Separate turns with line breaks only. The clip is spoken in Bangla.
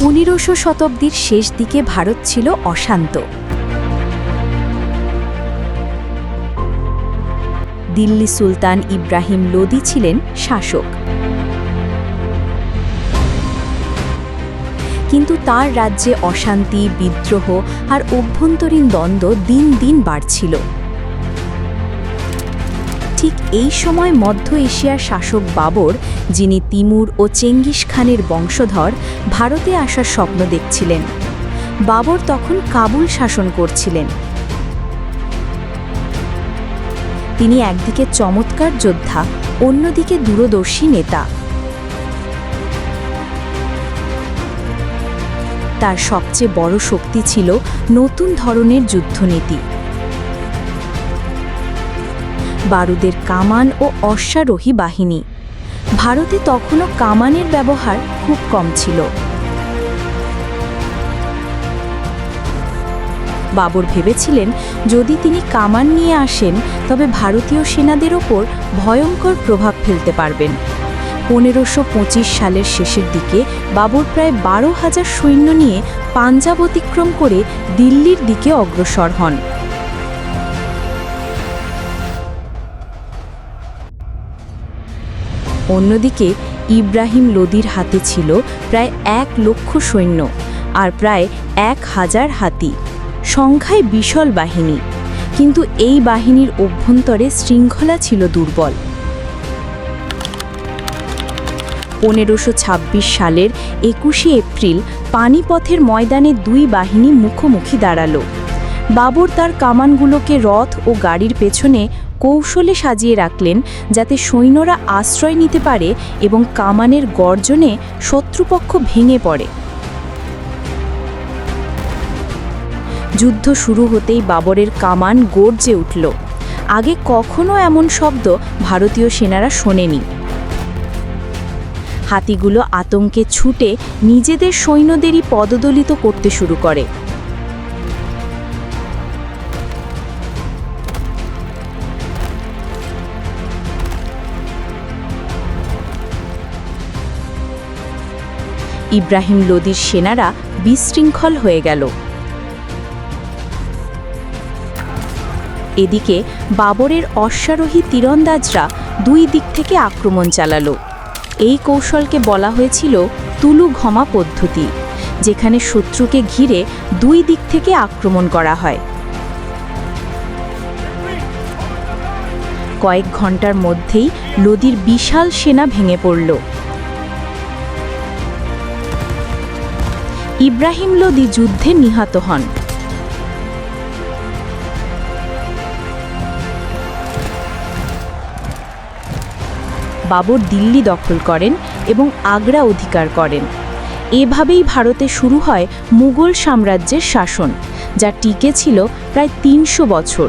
পনেরোশো শতাব্দীর শেষ দিকে ভারত ছিল অশান্ত। দিল্লি সুলতান ইব্রাহিম লোদি ছিলেন শাসক। কিন্তু তার রাজ্যে অশান্তি, বিদ্রোহ আর অভ্যন্তরীণ দ্বন্দ্ব দিন দিন বাড়ছিল। ঠিক এই সময় মধ্য এশিয়ার শাসক বাবর, যিনি তিমুর ও চেঙ্গিস খানের বংশধর, ভারতে আসার স্বপ্ন দেখছিলেন। বাবর তখন কাবুল শাসন করছিলেন। তিনি একদিকে চমৎকার যোদ্ধা, অন্যদিকে দূরদর্শী নেতা। তার সবচেয়ে বড় শক্তি ছিল নতুন ধরনের যুদ্ধনীতি। বারুদের কামান ও অশ্বারোহী বাহিনী। ভারতে তখনও কামানের ব্যবহার খুব কম ছিল। বাবর ভেবেছিলেন, যদি তিনি কামান নিয়ে আসেন, তবে ভারতীয় সেনাদের ওপর ভয়ঙ্কর প্রভাব ফেলতে পারবেন। পনেরোশো সালের শেষের দিকে বাবর প্রায় বারো হাজার সৈন্য নিয়ে পাঞ্জাব অতিক্রম করে দিল্লির দিকে অগ্রসর হন। অন্যদিকে ইব্রাহিম লোদির হাতে ছিল প্রায় এক লক্ষ সৈন্য আর প্রায় এক হাজার হাতি। সংখ্যায় বিশাল বাহিনী। কিন্তু এই বাহিনীর অভ্যন্তরে শৃঙ্খলা ছিল দুর্বল। পনেরোশো সালের একুশে এপ্রিল পানিপথের ময়দানে দুই বাহিনী মুখোমুখি দাঁড়াল। বাবর তার কামানগুলোকে রথ ও গাড়ির পেছনে কৌশলে সাজিয়ে রাখলেন যাতে সৈন্যরা আশ্রয় নিতে পারে এবং কামানের গর্জনে শত্রুপক্ষ ভেঙে পড়ে। যুদ্ধ শুরু হতেই বাবরের কামান গর্জে উঠল। আগে কখনো এমন শব্দ ভারতীয় সেনারা শোনেনি। হাতিগুলো আতঙ্কে ছুটে নিজেদের সৈন্যদেরই পদদলিত করতে শুরু করে। ইব্রাহিম লোদির সেনারা বিশৃঙ্খল হয়ে গেল। এদিকে বাবরের অশ্বারোহী তীরন্দাজরা দুই দিক থেকে আক্রমণ চালালো। এই কৌশলকে বলা হয়েছিল তুলু ঘমা পদ্ধতি, যেখানে শত্রুকে ঘিরে দুই দিক থেকে আক্রমণ করা হয়। কয়েক ঘণ্টার মধ্যেই লোদির বিশাল সেনা ভেঙে পড়ল। ইব্রাহিম লোদি যুদ্ধে নিহত হন। বাবর দিল্লি দখল করেন এবং আগ্রা অধিকার করেন। এভাবেই ভারতে শুরু হয় মুঘল সাম্রাজ্যের শাসন, যা টিকে ছিল প্রায় তিনশো বছর।